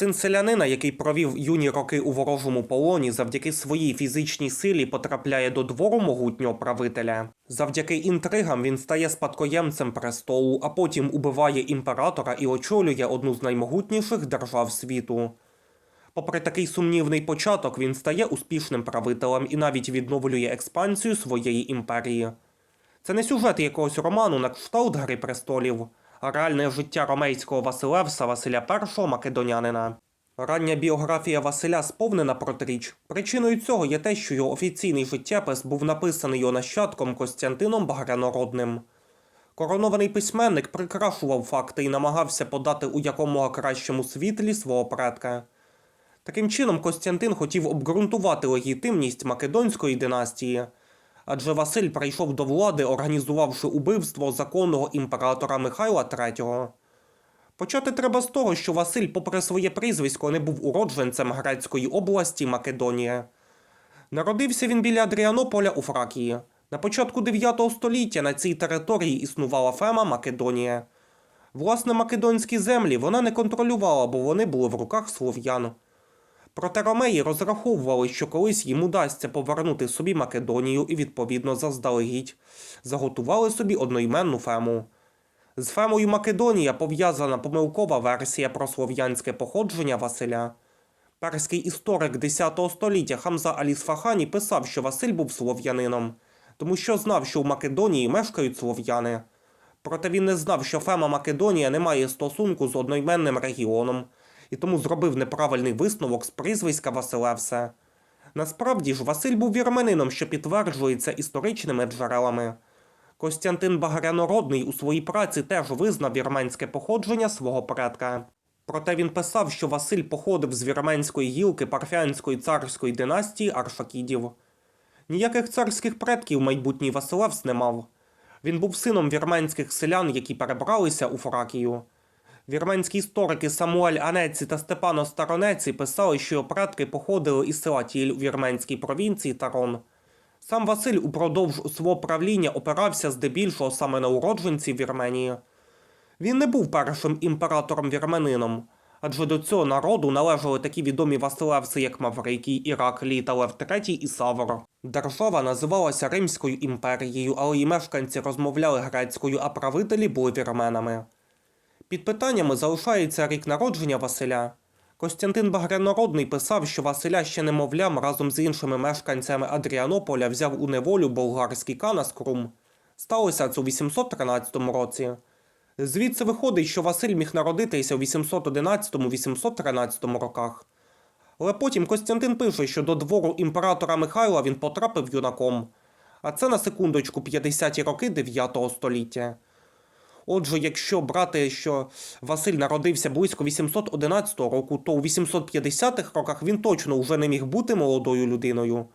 Син селянина, який провів юні роки у ворожому полоні, завдяки своїй фізичній силі потрапляє до двору могутнього правителя. Завдяки інтригам він стає спадкоємцем престолу, а потім убиває імператора і очолює одну з наймогутніших держав світу. Попри такий сумнівний початок, він стає успішним правителем і навіть відновлює експансію своєї імперії. Це не сюжет якогось роману на кшталт Гри престолів, реальне життя ромейського Василевса Василя І Македонянина. Рання біографія Василя сповнена протиріч. Причиною цього є те, що його офіційний життєпис був написаний його нащадком Костянтином Багрянородним. Коронований письменник прикрашував факти і намагався подати у якомога кращому світлі свого предка. Таким чином, Костянтин хотів обґрунтувати легітимність Македонської династії, адже Василь прийшов до влади, організувавши убивство законного імператора Михайла III. Почати треба з того, що Василь, попри своє прізвисько, не був уродженцем Грецької області Македонія. Народився він біля Адріанополя у Фракії. На початку 9 століття на цій території існувала Фема Македонія. Власне, македонські землі вона не контролювала, бо вони були в руках слов'ян. Проте ромеї розраховували, що колись їм удасться повернути собі Македонію і, відповідно, заздалегідь заготували собі одноіменну фему. З фемою Македонія пов'язана помилкова версія про слов'янське походження Василя. Перський історик X століття Хамза Алісфахані писав, що Василь був слов'янином, тому що знав, що в Македонії мешкають слов'яни. Проте він не знав, що Фема Македонія не має стосунку з одноіменним регіоном, і тому зробив неправильний висновок з прізвиська Василевсе. Насправді ж, Василь був вірменином, що підтверджується історичними джерелами. Костянтин Багрянородний у своїй праці теж визнав вірменське походження свого предка. Проте він писав, що Василь походив з вірменської гілки парфянської царської династії Аршакідів. Ніяких царських предків майбутній Василевс не мав. Він був сином вірменських селян, які перебралися у Фракію. Вірменські історики Самуель Анеці та Степано Старонеці писали, що його предки походили із села Тіль у вірменській провінції Тарон. Сам Василь упродовж свого правління опирався здебільшого саме на уродженців Вірменії. Він не був першим імператором-вірменином, адже до цього народу належали такі відомі Василевси, як Маврикій, Іраклій та Лев III і Савор. Держава називалася Римською імперією, але її мешканці розмовляли грецькою, а правителі були вірменами. Під питаннями залишається рік народження Василя. Костянтин Багрянородний писав, що Василя ще немовлям разом з іншими мешканцями Адріанополя взяв у неволю болгарський канас Крум. Сталося це у 813 році. Звідси виходить, що Василь міг народитися у 811-813 роках. Але потім Костянтин пише, що до двору імператора Михайла він потрапив юнаком. А це на секундочку 50-ті роки 9 століття. Отже, якщо брати, що Василь народився близько 811 року, то у 850-х роках він точно вже не міг бути молодою людиною.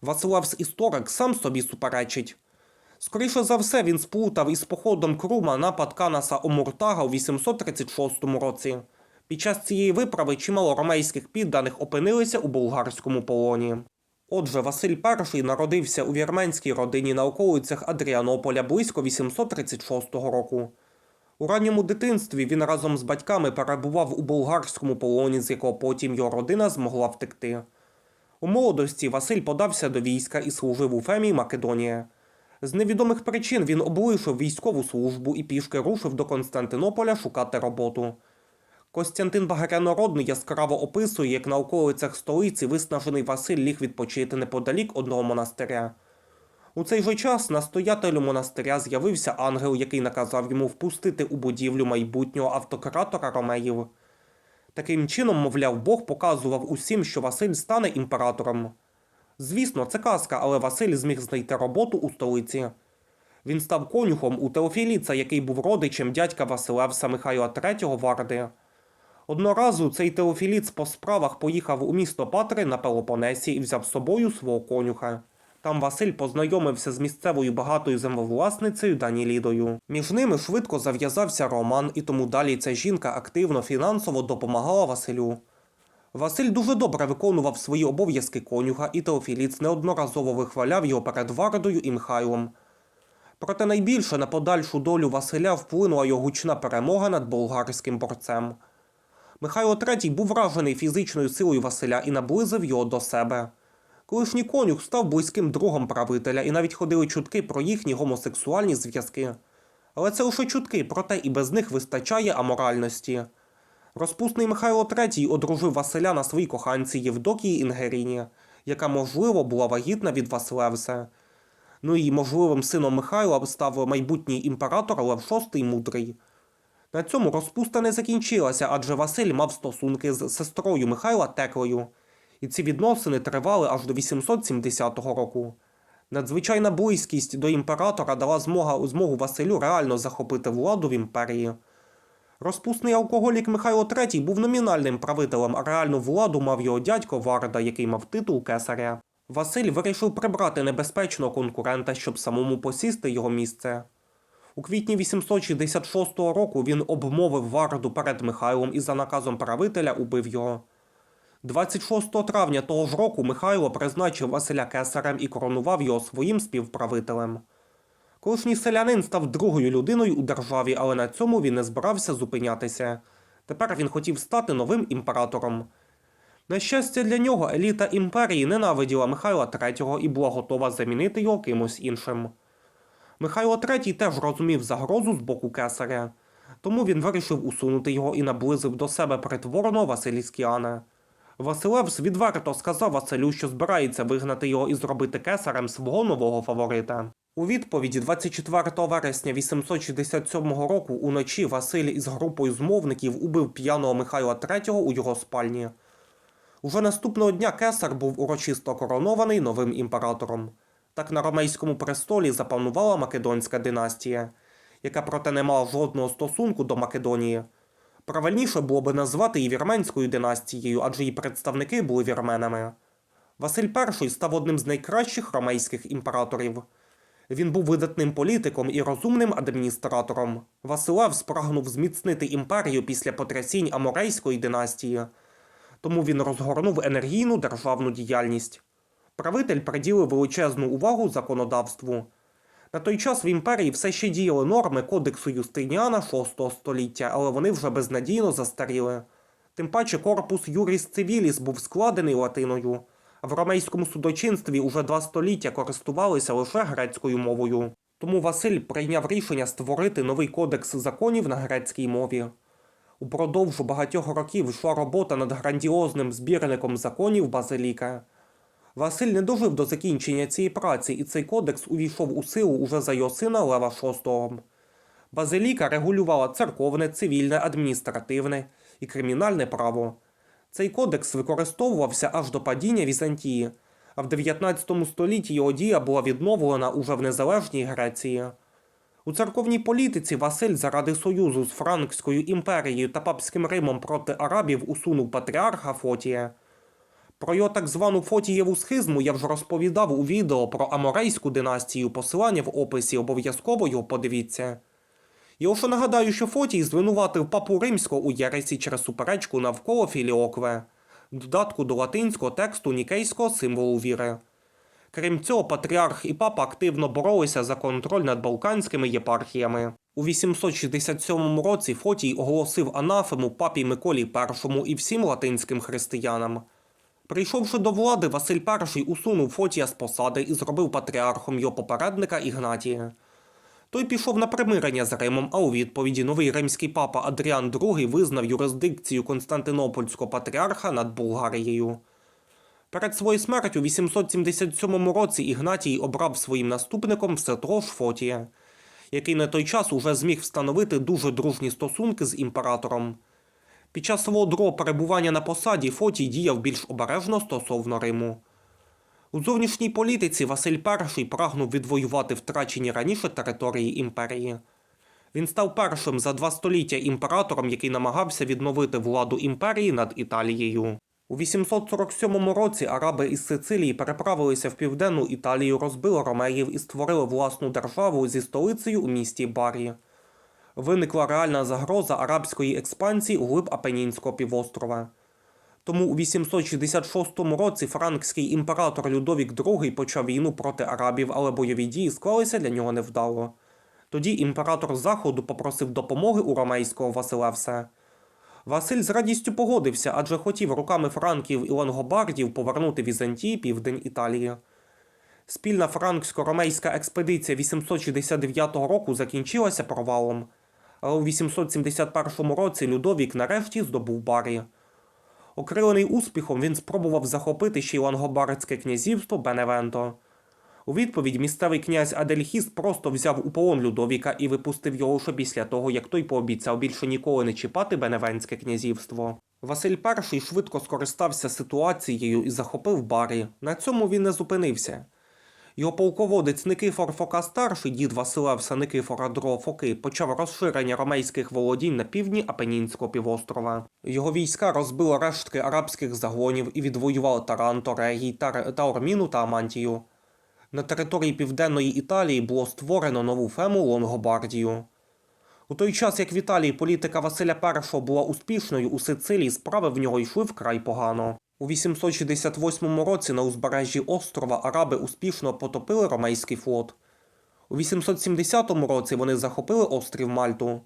Василевс історик сам собі суперечить. Скоріше за все, він сплутав із походом Крума напад Канаса Омуртага у 836 році. Під час цієї виправи чимало ромейських підданих опинилися у болгарському полоні. Отже, Василь І народився у вірменській родині на околицях Адріанополя близько 836 року. У ранньому дитинстві він разом з батьками перебував у болгарському полоні, з якого потім його родина змогла втекти. У молодості Василь подався до війська і служив у Фемі Македонія. З невідомих причин він облишив військову службу і пішки рушив до Константинополя шукати роботу. Костянтин Багрянородний яскраво описує, як на околицях столиці виснажений Василь ліг відпочити неподалік одного монастиря. У цей же час настоятелю монастиря з'явився ангел, який наказав йому впустити у будівлю майбутнього автократора Ромеїв. Таким чином, мовляв, Бог показував усім, що Василь стане імператором. Звісно, це казка, але Василь зміг знайти роботу у столиці. Він став конюхом у Теофіліца, який був родичем дядька Василевса Михайла III Варди. Одного разу цей Теофіліц по справах поїхав у місто Патри на Пелопонесі і взяв з собою свого конюха. Там Василь познайомився з місцевою багатою землевласницею Данілідою. Між ними швидко зав'язався роман, і тому далі ця жінка активно фінансово допомагала Василю. Василь дуже добре виконував свої обов'язки конюха, і Теофіліц неодноразово вихваляв його перед Вардою і Михайлом. Проте найбільше на подальшу долю Василя вплинула його гучна перемога над болгарським борцем. Михайло III був вражений фізичною силою Василя і наблизив його до себе. Колишній конюх став близьким другом правителя і навіть ходили чутки про їхні гомосексуальні зв'язки. Але це лише чутки, проте і без них вистачає аморальності. Розпусний Михайло III одружив Василя на своїй коханці Євдокії Інгеріні, яка, можливо, була вагітна від Василевса. Ну і можливим сином Михайла став майбутній імператор Лев VI Мудрий. На цьому розпуста не закінчилася, адже Василь мав стосунки з сестрою Михайла Теклею, і ці відносини тривали аж до 870 року. Надзвичайна близькість до імператора дала змога, змогу Василю реально захопити владу в імперії. Розпусний алкоголік Михайло III був номінальним правителем, а реальну владу мав його дядько Варда, який мав титул кесаря. Василь вирішив прибрати небезпечного конкурента, щоб самому посісти його місце. У квітні 866 року він обмовив Варду перед Михайлом і за наказом правителя убив його. 26 травня того ж року Михайло призначив Василя кесарем і коронував його своїм співправителем. Колишній селянин став другою людиною у державі, але на цьому він не збирався зупинятися. Тепер він хотів стати новим імператором. На щастя для нього, еліта імперії ненавиділа Михайла III і була готова замінити його кимось іншим. Михайло III теж розумів загрозу з боку кесаря, тому він вирішив усунути його і наблизив до себе притворного Василіскіана. Василевс відверто сказав Василю, що збирається вигнати його і зробити кесарем свого нового фаворита. У відповіді 24 вересня 867 року уночі Василь із групою змовників убив п'яного Михайла III у його спальні. Уже наступного дня кесар був урочисто коронований новим імператором. Так на ромейському престолі запанувала Македонська династія, яка проте не мала жодного стосунку до Македонії. Правильніше було би назвати її вірменською династією, адже її представники були вірменами. Василь І став одним з найкращих ромейських імператорів. Він був видатним політиком і розумним адміністратором. Василев спрагнув зміцнити імперію після потрясінь Аморейської династії, тому він розгорнув енергійну державну діяльність. Правитель приділив величезну увагу законодавству. На той час в імперії все ще діяли норми кодексу Юстиніана VI століття, але вони вже безнадійно застаріли. Тим паче корпус Юріс Цивіліс був складений латиною, а в ромейському судочинстві уже два століття користувалися лише грецькою мовою. Тому Василь прийняв рішення створити новий кодекс законів на грецькій мові. Упродовж багатьох років йшла робота над грандіозним збірником законів Базиліка. Василь не дожив до закінчення цієї праці, і цей кодекс увійшов у силу уже за його сина Лева VI. Базиліка регулювала церковне, цивільне, адміністративне і кримінальне право. Цей кодекс використовувався аж до падіння Візантії, а в 19 столітті його дія була відновлена уже в незалежній Греції. У церковній політиці Василь заради союзу з Франкською імперією та папським Римом проти арабів усунув патріарха Фотія. Про його так звану Фотієву схизму я вже розповідав у відео про Аморейську династію, посилання в описі, обов'язково його подивіться. Я лише нагадаю, що Фотій звинуватив папу римського у Єресі через суперечку навколо Філіокве, додатку до латинського тексту нікейського символу віри. Крім цього, патріарх і папа активно боролися за контроль над балканськими єпархіями. У 867 році Фотій оголосив анафему папі Миколі І і всім латинським християнам. Прийшовши до влади, Василь І усунув Фотія з посади і зробив патріархом його попередника Ігнатія. Той пішов на примирення з Римом, а у відповіді новий римський папа Адріан II визнав юрисдикцію Константинопольського патріарха над Булгарією. Перед своєю смертю у 877 році Ігнатій обрав своїм наступником все того Фотія, який на той час уже зміг встановити дуже дружні стосунки з імператором. Під час свого другого перебування на посаді Фотій діяв більш обережно стосовно Риму. У зовнішній політиці Василь І прагнув відвоювати втрачені раніше території імперії. Він став першим за два століття імператором, який намагався відновити владу імперії над Італією. У 847 році араби із Сицилії переправилися в південну Італію, розбили ромеїв і створили власну державу зі столицею у місті Барі. Виникла реальна загроза арабської експансії у глиб Апенінського півострова. Тому у 866 році франкський імператор Людовік II почав війну проти арабів, але бойові дії склалися для нього невдало. Тоді імператор Заходу попросив допомоги у ромейського Василевса. Василь з радістю погодився, адже хотів руками франків і лангобардів повернути Візантії південь Італії. Спільна франксько-ромейська експедиція 869 року закінчилася провалом, але у 871 році Людовік нарешті здобув Барі. Окрилений успіхом він спробував захопити ще й лангобардське князівство Беневенто. У відповідь місцевий князь Адельхіст просто взяв у полон Людовіка і випустив його лише після того, як той пообіцяв більше ніколи не чіпати Беневенське князівство. Василь І швидко скористався ситуацією і захопив Барі. На цьому він не зупинився. Його полководець Никифор Фока старший, дід Василевса Никифора II Фоки, почав розширення ромейських володінь на півдні Апенінського півострова. Його війська розбили рештки арабських загонів і відвоювали Таранто, Регій. Таорміну та Амантію. На території південної Італії було створено нову фему Лонгобардію. У той час, як в Італії політика Василя І була успішною, у Сицилії справи в нього йшли вкрай погано. У 868 році на узбережжі острова Араби успішно потопили ромейський флот. У 870 році вони захопили острів Мальту.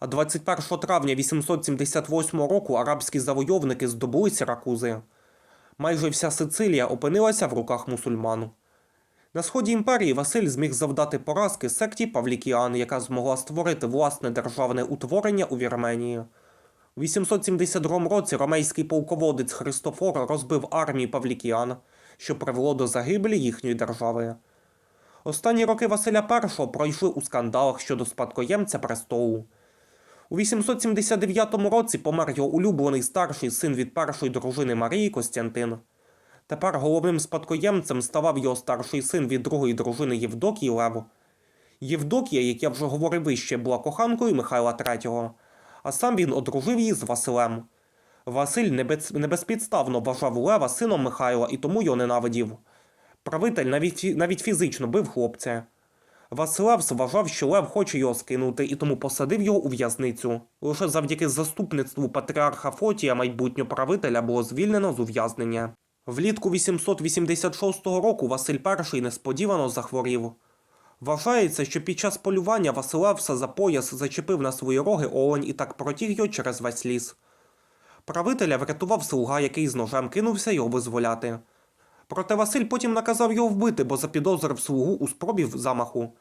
А 21 травня 878 року арабські завойовники здобули Сіракузи. Майже вся Сицилія опинилася в руках мусульман. На сході імперії Василь зміг завдати поразки секті Павлікіан, яка змогла створити власне державне утворення у Вірменії. У 872 році ромейський полководець Христофор розбив армію Павлікіан, що привело до загибелі їхньої держави. Останні роки Василя І пройшли у скандалах щодо спадкоємця престолу. У 879 році помер його улюблений старший син від першої дружини Марії Костянтин. Тепер головним спадкоємцем ставав його старший син від другої дружини Євдокії Лев. Євдокія, як я вже говорив вище, була коханкою Михайла III, а сам він одружив її з Василем. Василь небезпідставно вважав Лева сином Михайла і тому його ненавидів. Правитель навіть, фізично бив хлопця. Василевс вважав, що Лев хоче його скинути і тому посадив його у в'язницю. Лише завдяки заступництву патріарха Фотія майбутнього правителя було звільнено з ув'язнення. Влітку 886 року Василь І несподівано захворів. Вважається, що під час полювання Василевса за пояс зачепив на свої роги олень і так протіг його через весь ліс. Правителя врятував слуга, який з ножем кинувся його визволяти. Проте Василь потім наказав його вбити, бо запідозрив слугу у спробі замаху.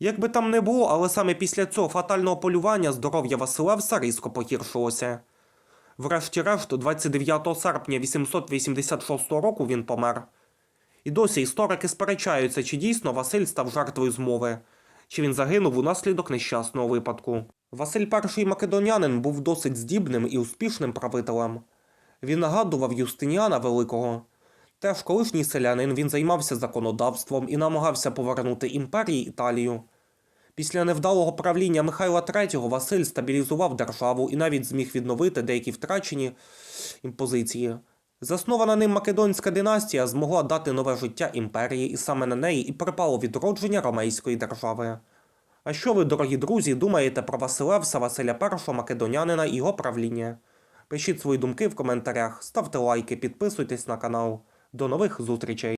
Як би там не було, але саме після цього фатального полювання здоров'я Василевса різко погіршилося. Врешті-решт, 29 серпня 886 року він помер. І досі історики сперечаються, чи дійсно Василь став жертвою змови, чи він загинув унаслідок нещасного випадку. Василь І Македонянин був досить здібним і успішним правителем. Він нагадував Юстиніана Великого. Теж колишній селянин він займався законодавством і намагався повернути імперії Італію. Після невдалого правління Михайла III Василь стабілізував державу і навіть зміг відновити деякі втрачені імпозиції. Заснована ним Македонська династія змогла дати нове життя імперії, і саме на неї і припало відродження ромейської держави. А що ви, дорогі друзі, думаєте про Василевса Василя І Македонянина і його правління? Пишіть свої думки в коментарях, ставте лайки, підписуйтесь на канал. До нових зустрічей!